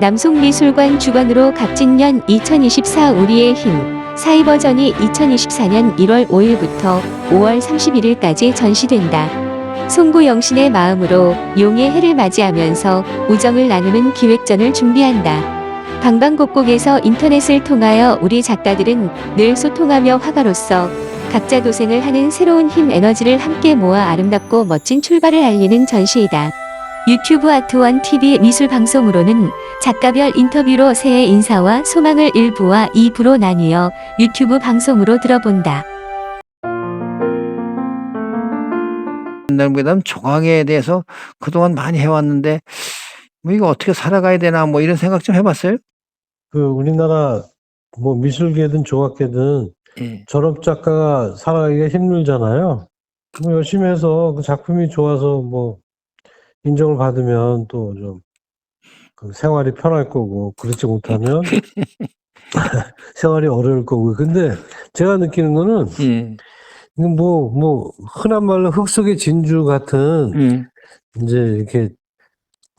남송미술관 주관으로 갑진년 2024 우리의 힘 사이버전이 2024년 1월 5일부터 5월 31일까지 전시된다. 송구 영신의 마음으로 용의 해를 맞이하면서 우정을 나누는 기획전을 준비한다. 방방곡곡에서 인터넷을 통하여 우리 작가들은 늘 소통하며 화가로서 각자 도생을 하는 새로운 힘 에너지를 함께 모아 아름답고 멋진 출발을 알리는 전시이다. 유튜브 아트원 TV 미술 방송으로는 작가별 인터뷰로 새해 인사와 소망을 1부와 2부로 나뉘어 유튜브 방송으로 들어본다. 그다음 조강에 대해서 그동안 많이 해왔는데 뭐 이거 어떻게 살아가야 되나 뭐 이런 생각 좀 해봤어요? 그 우리나라 뭐 미술계든 조각계든 예. 졸업 작가가 살아가기가 힘들잖아요. 뭐 열심히 해서 그 작품이 좋아서 뭐 인정을 받으면 또 좀 그 생활이 편할 거고 그렇지 못하면 생활이 어려울 거고 근데 제가 느끼는 거는 예. 이건 뭐, 뭐, 흔한 말로 흙 속의 진주 같은, 예. 이제 이렇게,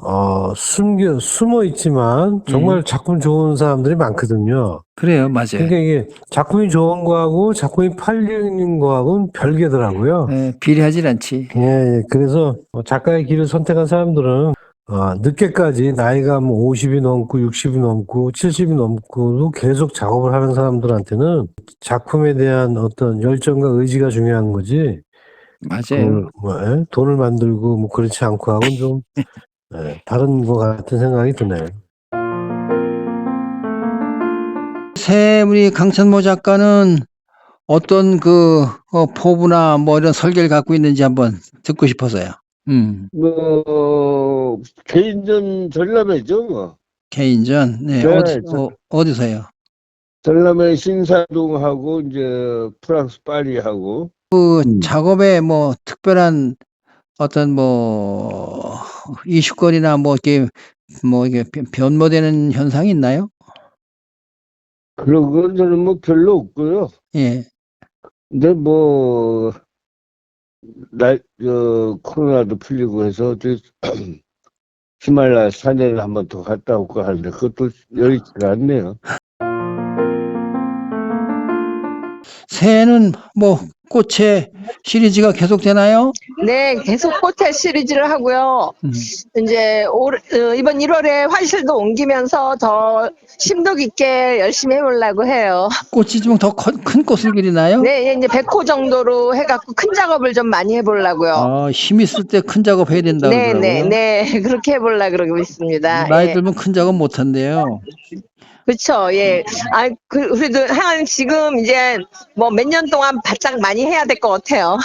어, 숨겨, 숨어 있지만, 정말 작품 좋은 사람들이 많거든요. 그래요, 맞아요. 그러니까 이게 작품이 좋은 거하고 작품이 팔리는 거하고는 별개더라고요. 예, 비례하진 않지. 예, 예. 그래서 어, 작가의 길을 선택한 사람들은, 어, 늦게까지 나이가 뭐 50이 넘고 60이 넘고 70이 넘고도 계속 작업을 하는 사람들한테는 작품에 대한 어떤 열정과 의지가 중요한 거지. 맞아요. 그걸 뭐, 예? 돈을 만들고 뭐 그렇지 않고 하고는 좀 예, 다른 것 같은 생각이 드네요. 새 우리 강천모 작가는 어떤 그 어, 포부나 뭐 이런 설계를 갖고 있는지 한번 듣고 싶어서요. 음, 뭐 개인전 전람회죠 뭐 개인전. 네, 네, 어디, 저- 어, 어디서요? 전람회 신사동하고 이제 프랑스 파리하고 그 음. 작업에 뭐 특별한 어떤 뭐 이슈거리나 뭐뭐 이게 변- 변모되는 현상이 있나요? 그런 건 저는 뭐 별로 없고요. 예. 근데 뭐 날, 저, 코로나도 풀리고 해서 저 히말라야 산에를 한 번 더 갔다 올까 하는데 그것도 여의치가 않네요. 새해는 뭐 꽃의 시리즈가 계속 되나요? 네, 계속 호텔 시리즈를 하고요. 음. 이제 올, 어, 이번 1월에 화실도 옮기면서 더 심도 깊게 열심히 해보려고 해요. 꽃이 좀 더 큰 꽃을 그리나요? 네, 이제 100호 정도로 해갖고 큰 작업을 좀 많이 해보려고요. 아, 힘 있을 때 큰 작업 해야 된다고 네, 그러더라고요. 네, 네. 그렇게 해보려고 그러고 있습니다. 나이 예. 들면 큰 작업 못 한대요. 그쵸, 예. 아, 그, 그래도 한 지금 이제 뭐 몇 년 동안 바짝 많이 해야 될 것 같아요.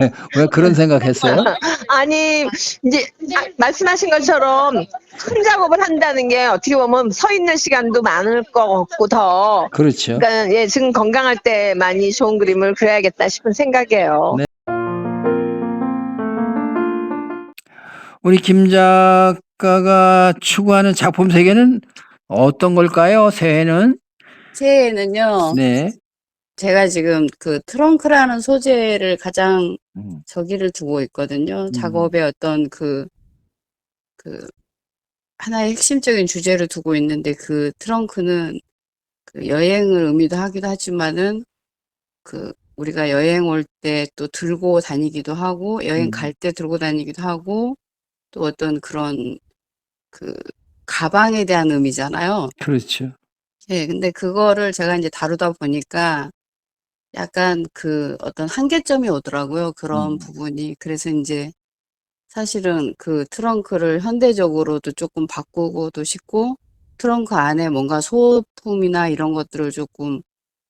왜, 왜 그런 생각했어요? 아니, 이제 아, 말씀하신 것처럼 큰 작업을 한다는 게 어떻게 보면 서 있는 시간도 많을 것 같고 더. 그렇죠. 그러니까 예, 지금 건강할 때 많이 좋은 그림을 그려야겠다 싶은 생각이에요. 네. 우리 김 작가가 추구하는 작품 세계는 어떤 걸까요? 새해는? 새해에는요, 네. 제가 지금 그 트렁크라는 소재를 가장 음. 저기를 두고 있거든요. 음. 작업의 어떤 그, 그, 하나의 핵심적인 주제를 두고 있는데 그 트렁크는 그 여행을 의미도 하기도 하지만은 그 우리가 여행 올 때 또 들고 다니기도 하고 여행 음. 갈 때 들고 다니기도 하고 또 어떤 그런 그 가방에 대한 의미잖아요. 그렇죠. 예, 근데 그거를 제가 이제 다루다 보니까 약간 그 어떤 한계점이 오더라고요. 그런 음. 부분이. 그래서 이제 사실은 그 트렁크를 현대적으로도 조금 바꾸고도 싶고 트렁크 안에 뭔가 소품이나 이런 것들을 조금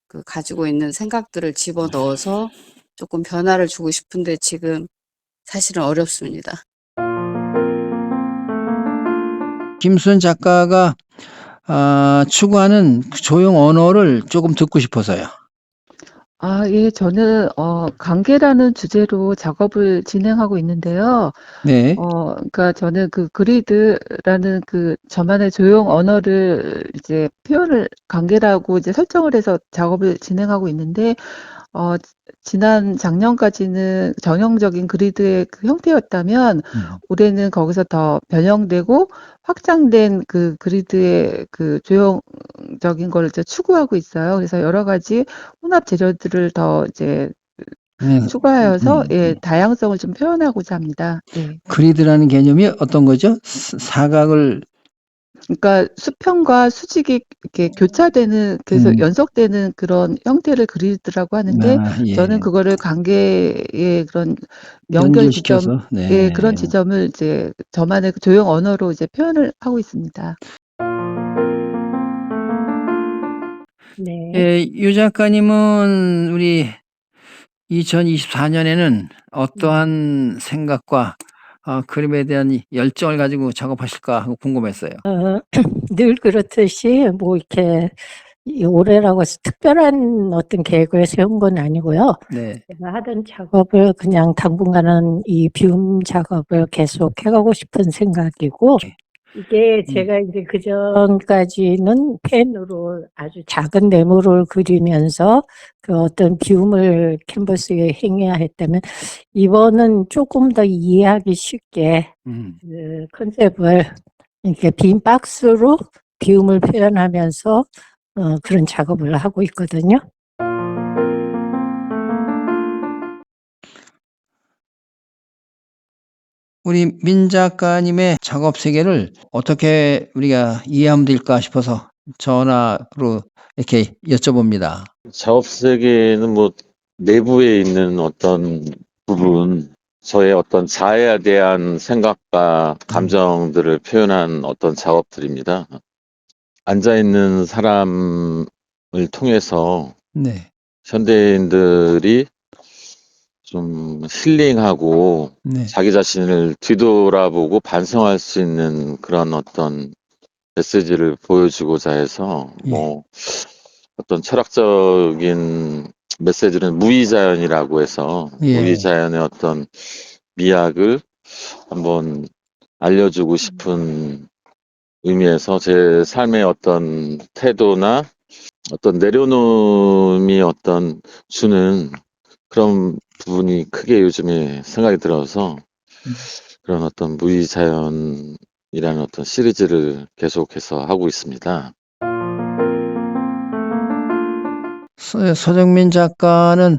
그 가지고 있는 생각들을 집어 넣어서 조금 변화를 주고 싶은데 지금 사실은 어렵습니다. 김수현 작가가 아, 추구하는 그 조형 언어를 조금 듣고 싶어서요. 아, 예, 저는, 어, 관계라는 주제로 작업을 진행하고 있는데요. 네. 어, 그러니까 저는 그 그리드라는 그 저만의 조형 언어를 이제 표현을 관계라고 이제 설정을 해서 작업을 진행하고 있는데, 어, 지난 작년까지는 전형적인 그리드의 그 형태였다면 음. 올해는 거기서 더 변형되고 확장된 그 그리드의 그 조형적인 걸 이제 추구하고 있어요. 그래서 여러 가지 혼합 재료들을 더 이제 네. 추가하여서 음, 예, 음. 다양성을 좀 표현하고자 합니다. 예. 그리드라는 개념이 어떤 거죠? 사- 사각을 그러니까 수평과 수직이 이렇게 교차되는 계속 음. 연속되는 그런 형태를 그리드라고 하는데 아, 예. 저는 그거를 관계의 그런 연결 지점 연결시켜서 네. 예, 그런 지점을 이제 저만의 그 조형 언어로 이제 표현을 하고 있습니다. 네. 예, 유 작가님은 우리 2024년에는 어떠한 생각과 어, 그림에 대한 이 열정을 가지고 작업하실까 하고 궁금했어요. 어, 늘 그렇듯이 뭐 이렇게 이 올해라고 해서 특별한 어떤 계획을 세운 건 아니고요. 네. 제가 하던 작업을 그냥 당분간은 이 비움 작업을 계속 해가고 싶은 생각이고 이게 음. 제가 이제 그 전까지는 펜으로 아주 작은 네모를 그리면서 그 어떤 비움을 캔버스에 행해야 했다면 이번은 조금 더 이해하기 쉽게 음. 그 컨셉을 이렇게 빈 박스로 비움을 표현하면서 어, 그런 작업을 하고 있거든요. 우리 민 작가님의 작업 세계를 어떻게 우리가 이해하면 될까 싶어서 전화로 이렇게 여쭤봅니다. 작업 세계는 뭐 내부에 있는 어떤 부분, 저의 어떤 자아에 대한 생각과 감정들을 표현한 어떤 작업들입니다. 앉아 있는 사람을 통해서 네. 현대인들이 좀 힐링하고 네. 자기 자신을 뒤돌아보고 반성할 수 있는 그런 어떤 메시지를 보여주고자 해서 예. 뭐 어떤 철학적인 메시지는 무의자연이라고 해서 예. 무의자연의 어떤 미학을 한번 알려주고 싶은 의미에서 제 삶의 어떤 태도나 어떤 내려놓음이 어떤 주는 그런 부분이 크게 요즘에 생각이 들어서 음. 그런 어떤 무의자연이라는 어떤 시리즈를 계속해서 하고 있습니다. 서, 서정민 작가는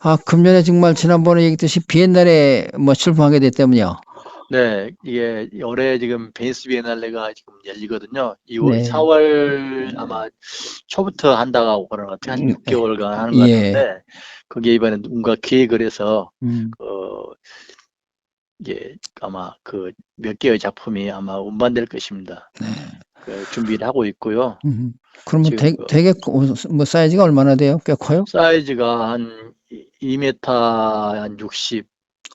아, 금년에 정말 지난번에 얘기했듯이 비엔날에 뭐 출품하게 됐다면요. 네, 이게 올해 지금 베니스 비엔날레가 지금 열리거든요. 2월, 네. 4월 아마 초부터 한다고 그러는 것 같아요. 한 음, 6개월간 하는 것 예. 같은데, 거기에 이번에 누군가 기획을 해서, 음. 어, 이게 아마 그 몇 개의 작품이 아마 운반될 것입니다. 네. 그 준비를 하고 있고요. 음. 그러면 지금 되, 그- 되게 그- 뭐 사이즈가 얼마나 돼요? 꽤 커요? 사이즈가 한 2m 한 60,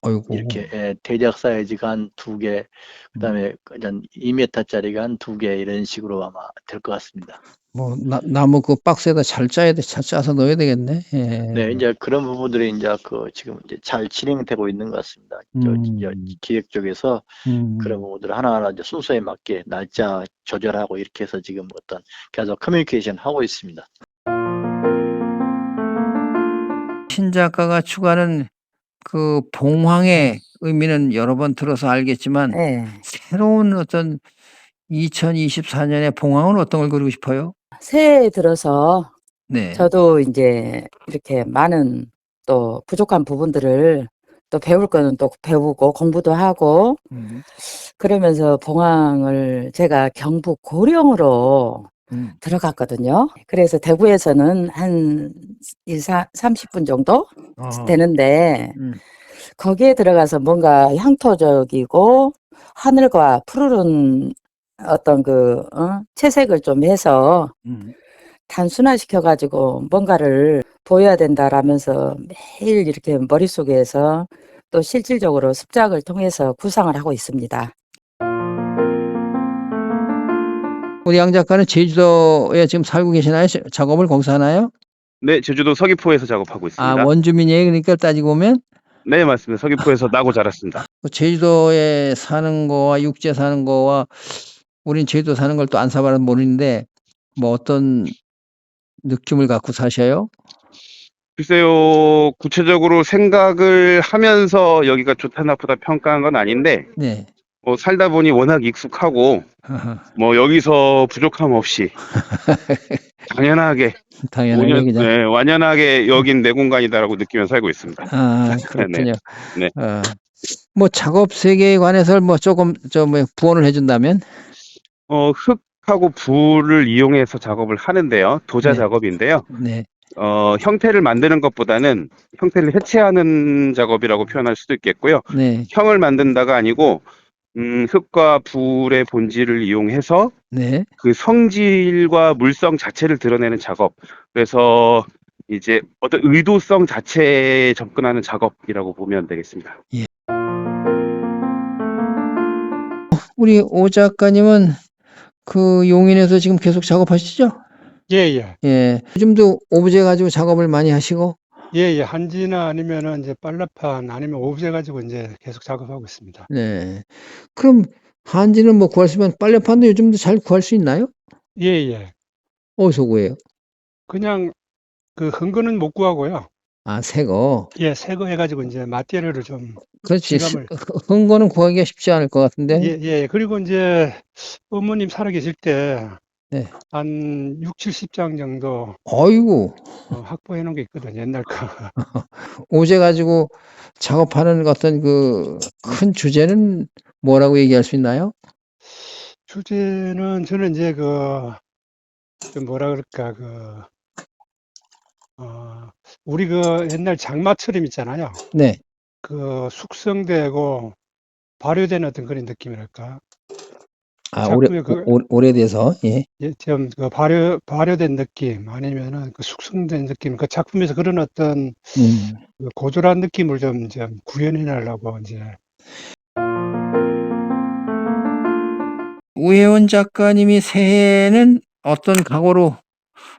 어이구. 이렇게 예, 대작 사이즈가 한 두 개, 그다음에 한 2m짜리가 한 두 개 이런 식으로 아마 될 것 같습니다. 뭐 나, 나무 그 박스에다 잘 짜야 돼. 잘 짜서 넣어야 되겠네. 예. 네, 이제 그런 부분들이 이제 그 지금 이제 잘 진행되고 있는 것 같습니다. 저, 저 음. 기획 쪽에서 음. 그런 부분들을 하나하나 이제 순서에 맞게 날짜 조절하고 이렇게 해서 지금 어떤 계속 커뮤니케이션 하고 있습니다. 신 작가가 추구하는 그 봉황의 의미는 여러 번 들어서 알겠지만 네. 새로운 어떤 2024 년의 봉황은 어떤 걸 그리고 싶어요? 새해 들어서 네. 저도 이제 이렇게 많은 또 부족한 부분들을 또 배울 거는 또 배우고 공부도 하고 음. 그러면서 봉황을 제가 경북 고령으로 음. 들어갔거든요. 그래서 대구에서는 한 2, 30분 정도 어. 되는데 음. 거기에 들어가서 뭔가 향토적이고 하늘과 푸르른 어떤 그 어? 채색을 좀 해서 음. 단순화시켜 가지고 뭔가를 보여야 된다라면서 매일 이렇게 머릿속에서 또 실질적으로 습작을 통해서 구상을 하고 있습니다. 우리 양 작가는 제주도에 지금 살고 계시나요? 자- 작업을 거기서 하나요? 네, 제주도 서귀포에서 작업하고 있습니다. 아, 원주민이에요. 그러니까 따지고 보면 네, 맞습니다. 서귀포에서 나고 자랐습니다. 그 제주도에 사는 거와 육지에 사는 거와 우린 제주도 사는 걸 또 안 사봐서 모르는데 뭐 어떤 느낌을 갖고 사셔요? 글쎄요, 구체적으로 생각을 하면서 여기가 좋다 나쁘다 평가한 건 아닌데, 네. 뭐 살다 보니 워낙 익숙하고, 뭐 여기서 부족함 없이 당연하게, 당연하게 온연- 그냥. 네, 완연하게 여긴 내 공간이다라고 느끼면서 살고 있습니다. 아, 그렇군요. 네. 어, 뭐 작업 세계에 관해서 뭐 조금 좀 부언을 해준다면? 어, 흙하고 불을 이용해서 작업을 하는데요. 도자 네. 작업인데요. 네. 어, 형태를 만드는 것보다는 형태를 해체하는 작업이라고 표현할 수도 있겠고요. 네. 형을 만든다가 아니고, 음, 흙과 불의 본질을 이용해서 네. 그 성질과 물성 자체를 드러내는 작업. 그래서 이제 어떤 의도성 자체에 접근하는 작업이라고 보면 되겠습니다. 우리 오 작가님은 그 용인에서 지금 계속 작업하시죠? 예, 예. 예. 요즘도 오브제 가지고 작업을 많이 하시고, 예, 예. 한지나 아니면은 이제 빨라판 아니면 오브제 가지고 이제 계속 작업하고 있습니다. 네. 그럼 한지는 뭐 구할 수 있으면 빨래판도 요즘도 잘 구할 수 있나요? 예, 예. 어디서 구해요? 그냥 그 흥거는 못 구하고요. 아, 새 거. 예, 새 거 해 가지고 이제 마테리얼을 좀 그렇지. 지갑을- 흔 거는 구하기가 쉽지 않을 것 같은데. 예, 예. 그리고 이제 어머님 살아 계실 때 네. 한 6, 70장 정도 어이구, 어, 확보해 놓은 게 있거든요. 옛날 거. 오제 가지고 작업하는 어떤 그 큰 주제는 뭐라고 얘기할 수 있나요? 주제는 저는 이제 그, 그 뭐라 그럴까, 그, 어, 우리 그 옛날 장마철임 있잖아요. 네. 그 숙성되고 발효된 어떤 그런 느낌이랄까. 아, 오래, 작품의 그- 오, 오래돼서, 예. 예, 좀 그 발효, 발효된 느낌 아니면은 그 숙성된 느낌, 그 작품에서 그런 어떤 음. 그 고졸한 느낌을 좀, 좀 구현해 내려고 이제 우혜원 작가님이 새해에는 어떤 각오로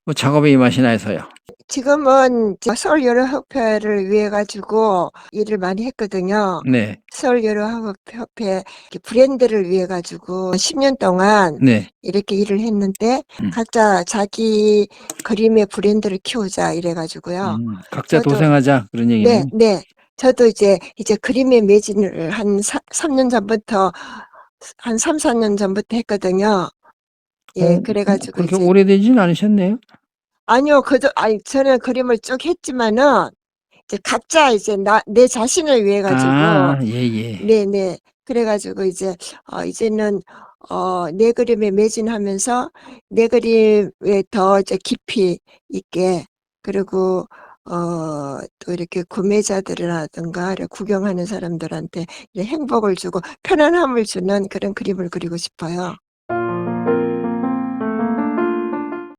뭐 작업에 임하시나 해서요. 지금은 서울 여러협회를 위해 가지고 일을 많이 했거든요. 네. 서울 여러협회 이렇게 브랜드를 위해 가지고 10년 동안 네. 이렇게 일을 했는데 음. 각자 자기 그림의 브랜드를 키우자 이래 가지고요. 음, 각자 저도- 도생하자 그런 네, 얘기는. 네. 저도 이제 이제 그림의 매진을 한 사, 3년 전부터 한 3, 4년 전부터 했거든요. 예, 어, 그래 가지고 그렇게 오래되진 않으셨네요. 아니요, 그저, 아니, 저는 그림을 쭉 했지만은, 이제 각자 이제 나, 내 자신을 위해 가지고, 아, 예, 예. 네네. 그래 가지고 이제, 어, 이제는, 어, 내 그림에 매진하면서 내 그림에 더 이제 깊이 있게, 그리고, 어, 또 이렇게 구매자들이라든가, 이렇게 구경하는 사람들한테 이제 행복을 주고 편안함을 주는 그런 그림을 그리고 싶어요.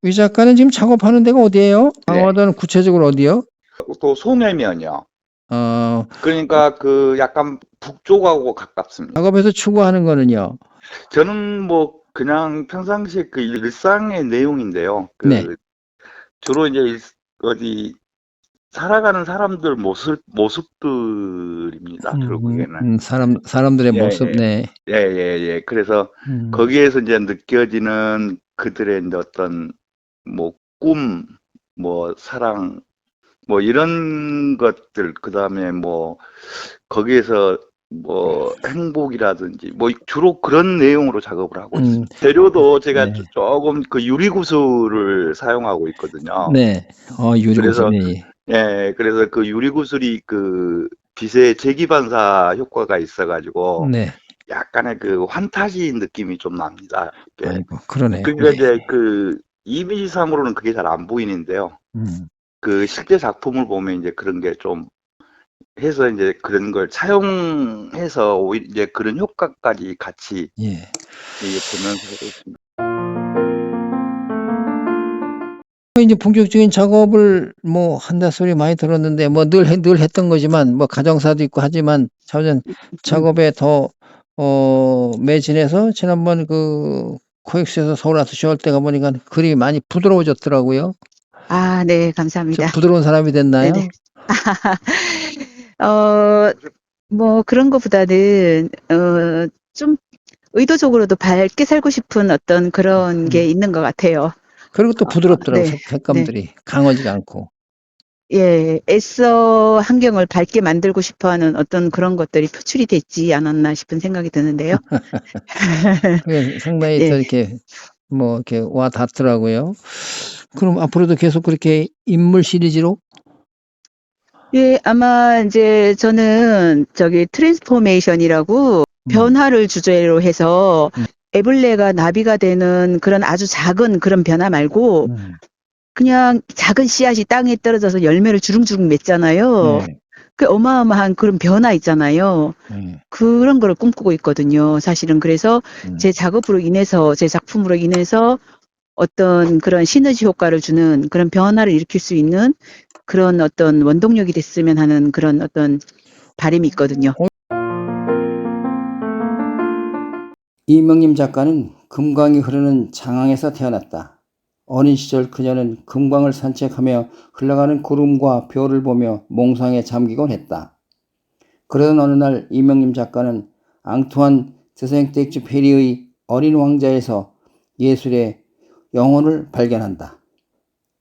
위 작가는 지금 작업하는 데가 어디예요? 강화도는 구체적으로 어디요? 또 소매면이요. 어, 그러니까 그 약간 북쪽하고 가깝습니다. 작업에서 추구하는 거는요. 저는 뭐 그냥 평상시에 그 일상의 내용인데요. 그 네. 주로 이제 일- 어디 살아가는 사람들 모습 모습들입니다. 결국에는. 음, 사람 사람들의 예, 모습, 예. 네. 예, 예, 예. 그래서 음, 거기에서 이제 느껴지는 그들의 이제 어떤 뭐 꿈, 뭐 사랑, 뭐 이런 것들, 그 다음에 뭐 거기에서 뭐 행복이라든지 뭐 주로 그런 내용으로 작업을 하고 음, 있습니다. 재료도 제가 네. 조- 조금 그 유리구슬을 사용하고 있거든요. 네. 어, 유리 그래서 구슬이. 예, 그래서 그 유리구슬이 그 빛의 재기반사 효과가 있어가지고 네. 약간의 그 환타지 느낌이 좀 납니다. 예. 아이고, 그러네요. 그러니까 네. 이제 그 이미지상으로는 그게 잘 안 보이는데요. 음, 그 실제 작품을 보면 이제 그런 게 좀 해서 이제 그런 걸 차용해서 오히려 이제 그런 효과까지 같이 예. 이게 보면서 하고 있습니다. 이제 본격적인 작업을 뭐 한다 소리 많이 들었는데 뭐늘늘 했던 거지만 뭐 가정사도 있고 하지만 차전 작업에 더 어, 매진해서 지난번 그 코엑스에서 서울 아트 쇼할 때 가보니까 그림이 많이 부드러워졌더라고요. 아, 네, 좀 감사합니다. 부드러운 사람이 됐나요? 네네. 어, 뭐 그런 것보다는 어, 좀 의도적으로도 밝게 살고 싶은 어떤 그런 게 있는 것 같아요. 그리고 또 부드럽더라고 네, 색- 색감들이 강하지가 않고. 예, 애써 환경을 밝게 만들고 싶어 하는 어떤 그런 것들이 표출이 됐지 않았나 싶은 생각이 드는데요. 그게 상당히 예. 또 이렇게 뭐 이렇게 와 닿더라고요. 그럼 앞으로도 계속 그렇게 인물 시리즈로 예, 아마 이제 저는 저기 트랜스포메이션이라고 변화를 주제로 해서 애벌레가 나비가 되는 그런 아주 작은 그런 변화 말고 음. 그냥 작은 씨앗이 땅에 떨어져서 열매를 주릉주릉 맺잖아요. 네. 그 어마어마한 그런 변화 있잖아요. 네. 그런 거를 꿈꾸고 있거든요. 사실은 그래서 음. 제 작업으로 인해서 제 작품으로 인해서 어떤 그런 시너지 효과를 주는 그런 변화를 일으킬 수 있는 그런 어떤 원동력이 됐으면 하는 그런 어떤 바람이 있거든요. 이명림 작가는 금광이 흐르는 장항에서 태어났다. 어린 시절 그녀는 금광을 산책하며 흘러가는 구름과 별을 보며 몽상에 잠기곤 했다. 그러던 어느 날 이명림 작가는 앙투안 드생텍쥐 페리의 어린 왕자에서 예술의 영혼을 발견한다.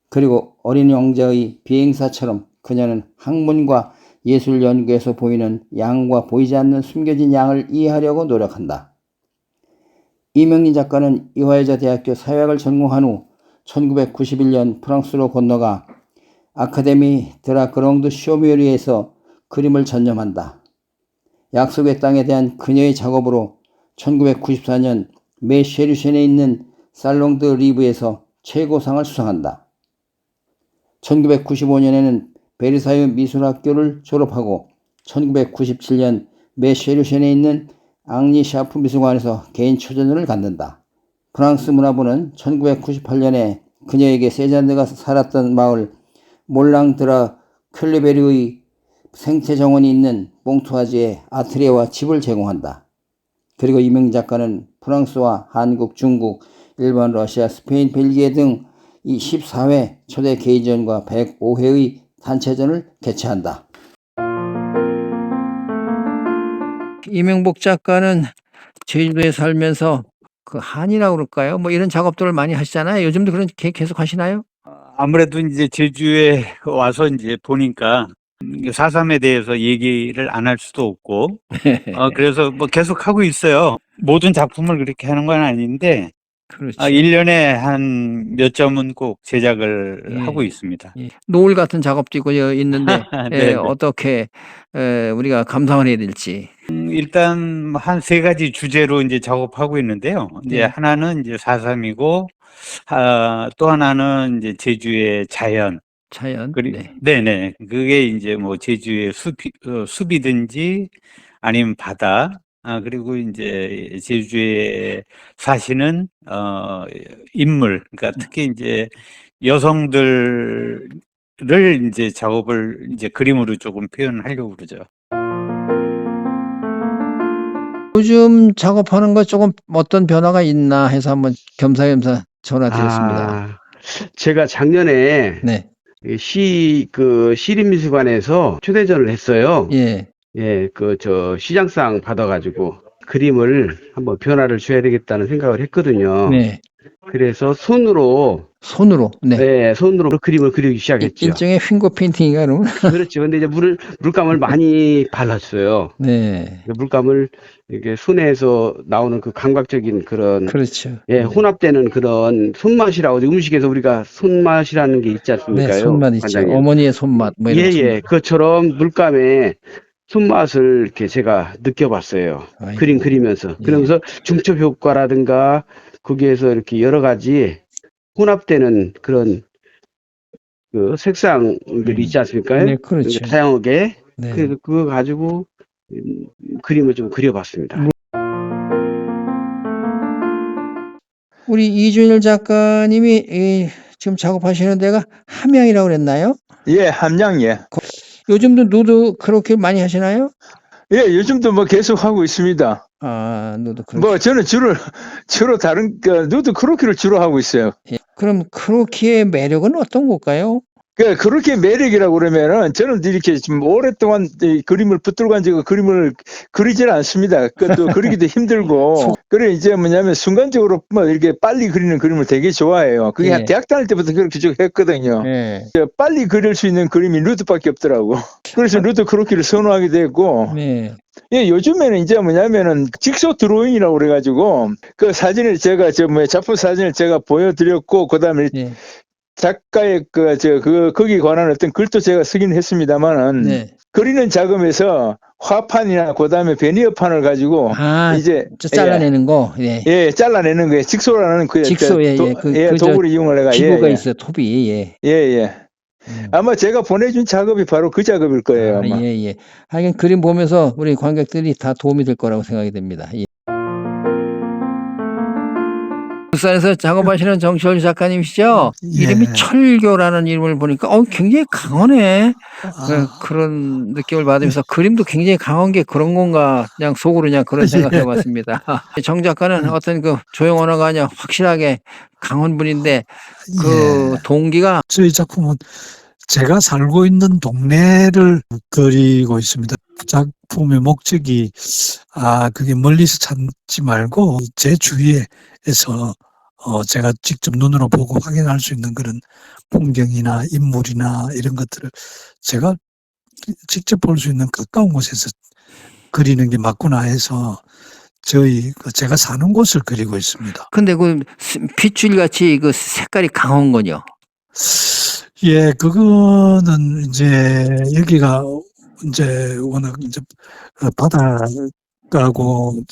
그리고 어린 왕자의 비행사처럼 그녀는 학문과 예술 연구에서 보이는 양과 보이지 않는 숨겨진 양을 이해하려고 노력한다. 이명린 작가는 이화여자 대학교 사회학을 전공한 후 1991년 프랑스로 건너가 아카데미 드라그롱드 쇼미오리에서 그림을 전념한다. 약속의 땅에 대한 그녀의 작업으로 1994년 메쉐르셴에 있는 살롱드 리브에서 최고상을 수상한다. 1995년에는 베르사유 미술학교를 졸업하고 1997년 메쉐르셴에 있는 앙리 샤프 미술관에서 개인 초전을 갖는다. 프랑스 문화부는 1998년에 그녀에게 세잔드가 살았던 마을 몰랑드라 클레베르의 생체 정원이 있는 몽투아지에 아트리에와 집을 제공한다. 그리고 이명 작가는 프랑스와 한국, 중국, 일본, 러시아, 스페인, 벨기에 등 이 14회 초대 개인전과 105회의 단체전을 개최한다. 이명복 작가는 제주도에 살면서 그 한이라고 그럴까요? 뭐 이런 작업들을 많이 하시잖아요. 요즘도 그런 게 계속 하시나요? 아무래도 이제 제주에 와서 이제 보니까 사삼에 대해서 얘기를 안 할 수도 없고, 어, 그래서 뭐 계속 하고 있어요. 모든 작품을 그렇게 하는 건 아닌데, 그렇죠. 아, 1년에 한 몇 점은 꼭 제작을 예. 하고 있습니다. 노을 같은 작업도 있고 있는데 네, 예, 네. 어떻게 에, 우리가 감상을 해야 될지. 음, 일단 한 세 가지 주제로 이제 작업하고 있는데요. 이제 네. 하나는 이제 사삼이고, 아, 또 하나는 이제 제주의 자연. 자연. 그리, 네. 네네. 그게 이제 뭐 제주의 숲이, 어, 숲이든지 아니면 바다, 아, 그리고 이제 제주에 사시는, 어, 인물, 그러니까 특히 이제 여성들을 이제 작업을 이제 그림으로 조금 표현하려고 그러죠. 요즘 작업하는 거 조금 어떤 변화가 있나 해서 한번 겸사겸사 전화드렸습니다. 아, 제가 작년에 네. 시, 그, 시립미술관에서 초대전을 했어요. 예. 예, 그, 저, 시장상 받아가지고 그림을 한번 변화를 줘야 되겠다는 생각을 했거든요. 네. 그래서 손으로, 손으로. 네. 네, 손으로 그림을 그리기 시작했죠. 일종의 핑거 페인팅인가 그러면? 그렇죠. 근데 이제 물을, 물감을 많이 발랐어요. 네. 그 물감을 이게 손에서 나오는 그 감각적인 그런 그렇죠. 예, 혼합되는 그런 손맛이라고 음식에서 우리가 손맛이라는 게 있지 않습니까? 네, 손맛 있죠. 어머니의 손맛 뭐 이런 예. 예. 그것처럼 물감의 손맛을 이렇게 제가 느껴봤어요. 그림 그리면서. 예. 그러면서 중첩 효과라든가 거기에서 이렇게 여러 가지 혼합되는 그런 그 색상들이 있지 않습니까? 네, 그렇죠. 그러니까 다양하게. 네. 그래서 그거 가지고 음, 그림을 좀 그려봤습니다. 우리 이준일 작가님이 이, 지금 작업하시는 데가 함양이라고 그랬나요? 예, 함양, 예. 요즘도 누드 그렇게 많이 하시나요? 예, 요즘도 뭐 계속 하고 있습니다. 아, 누드 크로키. 뭐 저는 주로 주로 다른 그 누드 크로키를 주로 하고 있어요. 예. 그럼 크로키의 매력은 어떤 걸까요? 그 그렇게 매력이라고 그러면은 저는 이렇게 좀 오랫동안 이 그림을 붙들고 앉아 그림을 그리질 않습니다. 그또 그리기도 힘들고 그래 이제 뭐냐면 순간적으로 뭐 이렇게 빨리 그리는 그림을 되게 좋아해요. 그게 예. 한 대학 다닐 때부터 그렇게 쭉 했거든요. 예. 저 빨리 그릴 수 있는 그림이 루드밖에 없더라고. 그래서 루드 크로키를 선호하게 됐고, 네. 예, 요즘에는 이제 뭐냐면은 직소 드로잉이라고 그래가지고 그 사진을 제가 저 뭐 작품 사진을 제가 보여드렸고, 그다음에 예. 작가의 그 저 그 거기 관한 어떤 글도 제가 쓰긴 했습니다만은 네. 그리는 작업에서 화판이나 그 다음에 베니어판을 가지고 아, 이제 저 잘라내는 거. 예. 예, 예, 잘라내는 거예요. 직소라는 그 직소, 예, 도, 예. 그, 예, 그저 도구를 이용을 해가 기구가 예, 예. 있어, 톱이. 예. 예, 예. 아마 제가 보내준 작업이 바로 그 작업일 거예요. 아, 아마. 예, 예. 하긴 그림 보면서 우리 관객들이 다 도움이 될 거라고 생각이 됩니다. 예. 울산에서 작업하시는 정철 작가님이시죠? 이름이 철교라는 이름을 보니까 어 굉장히 강하네. 그, 그런 느낌을 받으면서 그림도 굉장히 강한 게 그런 건가 그냥 속으로 그냥 그런 생각해 봤습니다. 정 작가는 어떤 그 조용 언어가 아니라 확실하게 강한 분인데 그 동기가 저희 작품은 제가 살고 있는 동네를 그리고 있습니다. 작품의 목적이 아 그게 멀리서 찾지 말고 제 주위에서 어 제가 직접 눈으로 보고 확인할 수 있는 그런 풍경이나 인물이나 이런 것들을 제가 직접 볼 수 있는 가까운 곳에서 그리는 게 맞구나 해서 저희 그 제가 사는 곳을 그리고 있습니다. 근데 그 스- 핏줄 같이 그 색깔이 강한 거요. 예, 그거는 이제 여기가 이제 워낙 이제 어, 바다가고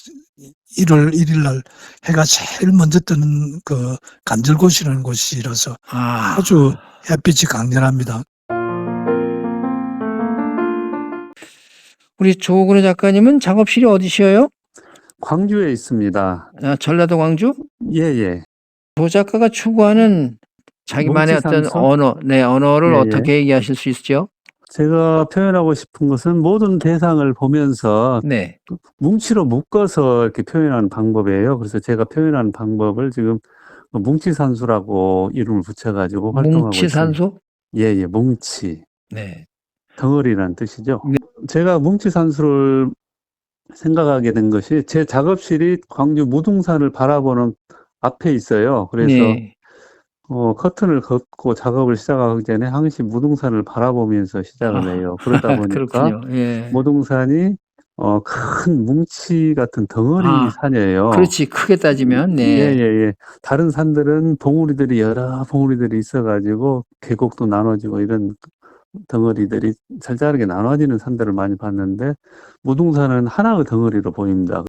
1월 1일 날 해가 제일 먼저 뜨는 그 간절곶이라는 곳이라서 아. 아주 햇빛이 강렬합니다. 우리 조근혜 작가님은 작업실이 어디시어요? 광주에 있습니다. 아, 전라도 광주? 예, 예. 조 작가가 추구하는 자기만의 어떤 뭉치상서? 언어, 네, 언어를 예, 예. 어떻게 얘기하실 수 있죠? 제가 표현하고 싶은 것은 모든 대상을 보면서 네. 뭉치로 묶어서 이렇게 표현하는 방법이에요. 그래서 제가 표현하는 방법을 지금 뭉치산수라고 이름을 붙여가지고 활동하고 있습니다. 뭉치산수? 예, 예, 뭉치. 네. 덩어리라는 뜻이죠. 제가 뭉치산수를 생각하게 된 것이 제 작업실이 광주 무등산을 바라보는 앞에 있어요. 그래서 네. 어, 커튼을 걷고 작업을 시작하기 전에 항상 무등산을 바라보면서 시작을 아, 해요. 그러다 보니까 그렇군요. 예. 무등산이 어, 큰 뭉치 같은 덩어리 아, 산이에요. 그렇지. 크게 따지면, 네. 예, 예, 예. 다른 산들은 봉우리들이 여러 봉우리들이 있어가지고 계곡도 나눠지고 이런 덩어리들이 잘잘하게 나눠지는 산들을 많이 봤는데 무등산은 하나의 덩어리로 보입니다.